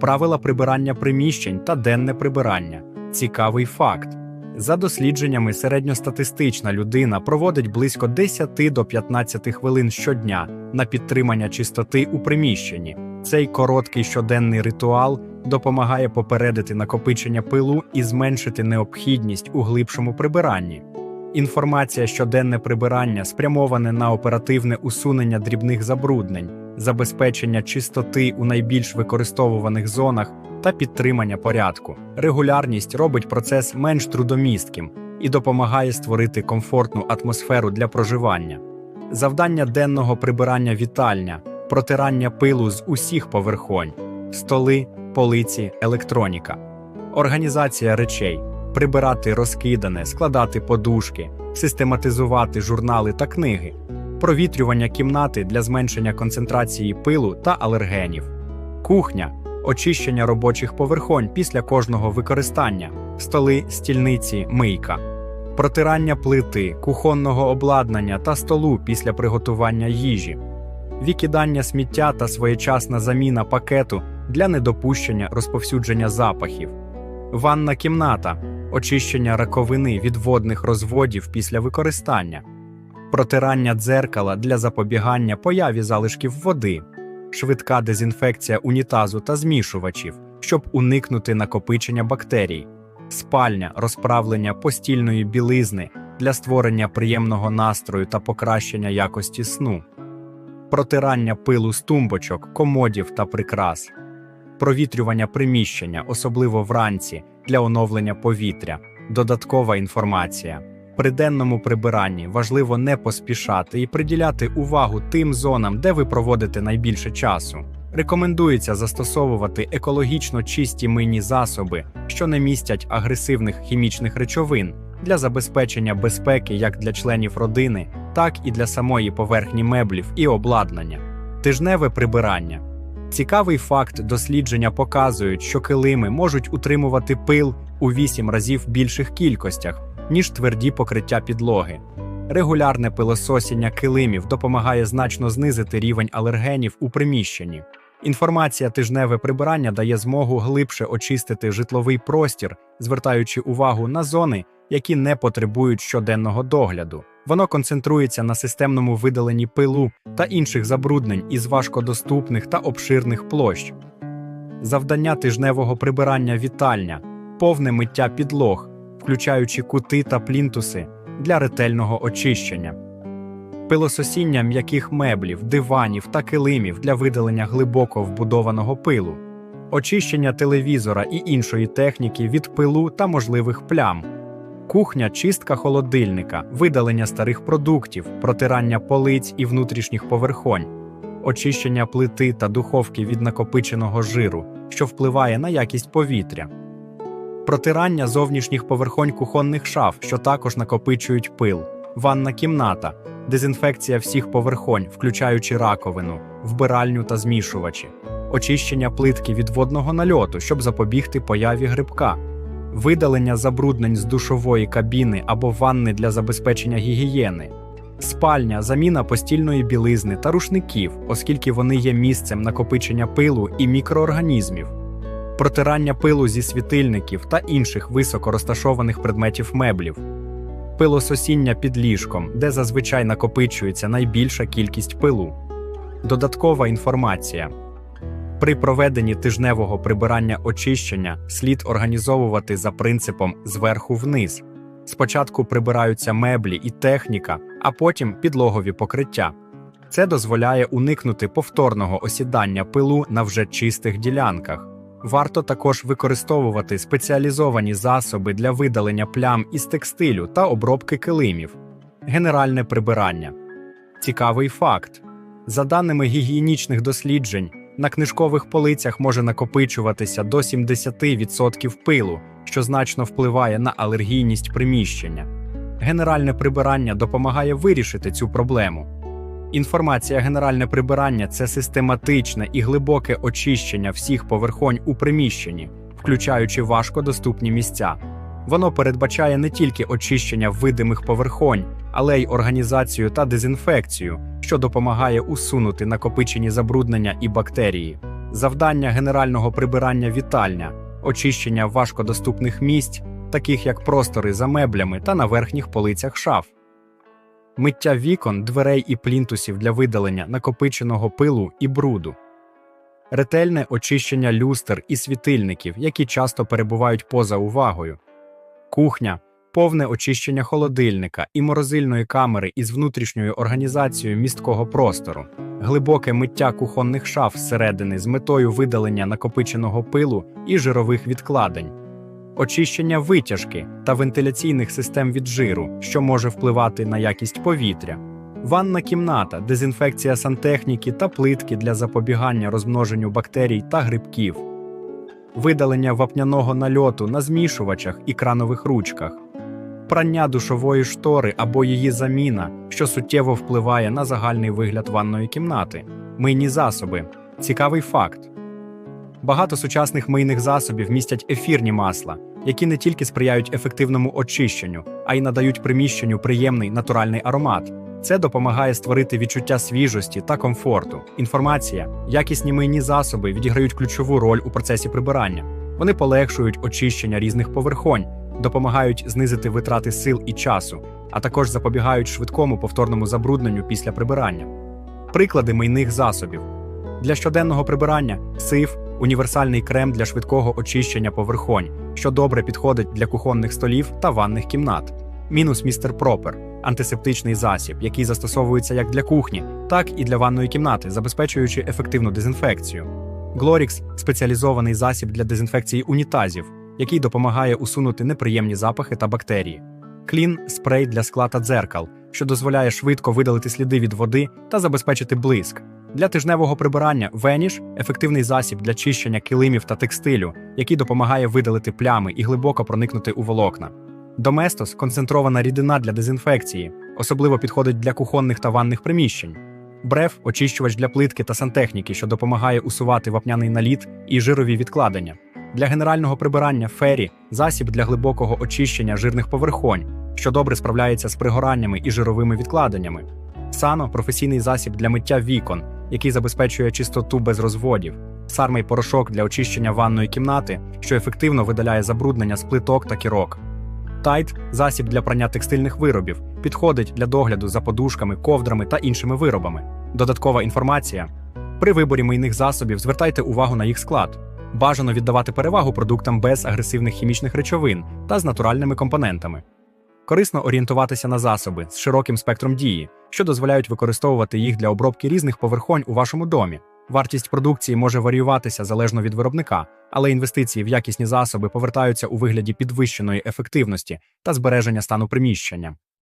правила прибирання приміщень та денне прибирання. Цікавий факт. За дослідженнями, середньостатистична людина проводить близько 10 до 15 хвилин щодня на підтримання чистоти у приміщенні. Цей короткий щоденний ритуал допомагає попередити накопичення пилу і зменшити необхідність у глибшому прибиранні. Інформація щоденне прибирання спрямоване на оперативне усунення дрібних забруднень, забезпечення чистоти у найбільш використовуваних зонах та підтримання порядку. Регулярність робить процес менш трудомістким і допомагає створити комфортну атмосферу для проживання. Завдання денного прибирання вітальня, протирання пилу з усіх поверхонь, столи, полиці, електроніка, організація речей, прибирати розкидане, складати подушки, систематизувати журнали та книги, провітрювання кімнати для зменшення концентрації пилу та алергенів, кухня, очищення робочих поверхонь після кожного використання, столи, стільниці, мийка, протирання плити, кухонного обладнання та столу після приготування їжі, викидання сміття та своєчасна заміна пакету для недопущення розповсюдження запахів, ванна кімната, очищення раковини від водних розводів після використання, протирання дзеркала для запобігання появі залишків води, швидка дезінфекція унітазу та змішувачів, щоб уникнути накопичення бактерій, спальня, розправлення постільної білизни для створення приємного настрою та покращення якості сну, протирання пилу з тумбочок, комодів та прикрас, провітрювання приміщення, особливо вранці, для оновлення повітря, додаткова інформація. При денному прибиранні важливо не поспішати і приділяти увагу тим зонам, де ви проводите найбільше часу. Рекомендується застосовувати екологічно чисті мийні засоби, що не містять агресивних хімічних речовин для забезпечення безпеки як для членів родини, так і для самої поверхні меблів і обладнання. Тижневе прибирання. Цікавий факт дослідження показують, що килими можуть утримувати пил у 8 разів більших кількостях, ніж тверді покриття підлоги. Регулярне пилососіння килимів допомагає значно знизити рівень алергенів у приміщенні. Інформація тижневе прибирання дає змогу глибше очистити житловий простір, звертаючи увагу на зони, які не потребують щоденного догляду. Воно концентрується на системному видаленні пилу та інших забруднень із важкодоступних та обширних площ. Завдання тижневого прибирання вітальня, повне миття підлог, включаючи кути та плінтуси для ретельного очищення, пилососіння м'яких меблів, диванів та килимів для видалення глибоко вбудованого пилу, очищення телевізора і іншої техніки від пилу та можливих плям. Кухня, чистка холодильника, видалення старих продуктів, протирання полиць і внутрішніх поверхонь, очищення плити та духовки від накопиченого жиру, що впливає на якість повітря, протирання зовнішніх поверхонь кухонних шаф, що також накопичують пил, ванна кімната, дезінфекція всіх поверхонь, включаючи раковину, вбиральню та змішувачі, очищення плитки від водного нальоту, щоб запобігти появі грибка видалення забруднень з душової кабіни або ванни для забезпечення гігієни, спальня, заміна постільної білизни та рушників, оскільки вони є місцем накопичення пилу і мікроорганізмів, протирання пилу зі світильників та інших високо розташованих предметів меблів, пилососіння під ліжком, де зазвичай накопичується найбільша кількість пилу, додаткова інформація. При проведенні тижневого прибирання очищення слід організовувати за принципом зверху вниз. Спочатку прибираються меблі і техніка, а потім підлогові покриття. Це дозволяє уникнути повторного осідання пилу на вже чистих ділянках. Варто також використовувати спеціалізовані засоби для видалення плям із текстилю та обробки килимів. Генеральне прибирання. Цікавий факт: за даними гігієнічних досліджень. На книжкових полицях може накопичуватися до 70% пилу, що значно впливає на алергійність приміщення. Генеральне прибирання допомагає вирішити цю проблему. Інформація генеральне прибирання це систематичне і глибоке очищення всіх поверхонь у приміщенні, включаючи важкодоступні місця. Воно передбачає не тільки очищення видимих поверхонь, але й організацію та дезінфекцію, що допомагає усунути накопичені забруднення і бактерії. завдання генерального прибирання вітальня, очищення важкодоступних місць, таких як простори за меблями та на верхніх полицях шаф, миття вікон, дверей і плінтусів для видалення накопиченого пилу і бруду, ретельне очищення люстр і світильників, які часто перебувають поза увагою, кухня, повне очищення холодильника і морозильної камери із внутрішньою організацією місткого простору, глибоке миття кухонних шаф зсередини з метою видалення накопиченого пилу і жирових відкладень, очищення витяжки та вентиляційних систем від жиру, що може впливати на якість повітря. Ванна кімната, дезінфекція сантехніки та плитки для запобігання розмноженню бактерій та грибків, видалення вапняного нальоту на змішувачах і кранових ручках, прання душової штори або її заміна, що суттєво впливає на загальний вигляд ванної кімнати, мийні засоби. Цікавий факт. Багато сучасних мийних засобів містять ефірні масла, які не тільки сприяють ефективному очищенню, а й надають приміщенню приємний натуральний аромат. Це допомагає створити відчуття свіжості та комфорту. Інформація, якісні мийні засоби відіграють ключову роль у процесі прибирання. Вони полегшують очищення різних поверхонь, допомагають знизити витрати сил і часу, а також запобігають швидкому повторному забрудненню після прибирання. Приклади мийних засобів для щоденного прибирання сиф універсальний крем для швидкого очищення поверхонь, що добре підходить для кухонних столів та ванних кімнат. Мінус містер Пропер антисептичний засіб, який застосовується як для кухні, так і для ванної кімнати, забезпечуючи ефективну дезінфекцію. Глорікс спеціалізований засіб для дезінфекції унітазів, який допомагає усунути неприємні запахи та бактерії. Клін спрей для скла та дзеркал, що дозволяє швидко видалити сліди від води та забезпечити блиск. Для тижневого прибирання Веніш ефективний засіб для чищення килимів та текстилю, який допомагає видалити плями і глибоко проникнути у волокна. Доместос концентрована рідина для дезінфекції, особливо підходить для кухонних та ванних приміщень. Бреф очищувач для плитки та сантехніки, що допомагає усувати вапняний наліт і жирові відкладення. Для генерального прибирання фері засіб для глибокого очищення жирних поверхонь, що добре справляється з пригораннями і жировими відкладеннями. Сано професійний засіб для миття вікон, який забезпечує чистоту без розводів. Сармий порошок для очищення ванної кімнати, що ефективно видаляє забруднення з плиток та кірок. Тайт засіб для прання текстильних виробів, підходить для догляду за подушками, ковдрами та іншими виробами. Додаткова інформація. При виборі мийних засобів звертайте увагу на їх склад. Бажано віддавати перевагу продуктам без агресивних хімічних речовин та з натуральними компонентами. Корисно орієнтуватися на засоби з широким спектром дії, що дозволяють використовувати їх для обробки різних поверхонь у вашому домі. Вартість продукції може варіюватися залежно від виробника, але інвестиції в якісні засоби повертаються у вигляді підвищеної ефективності та збереження стану приміщення.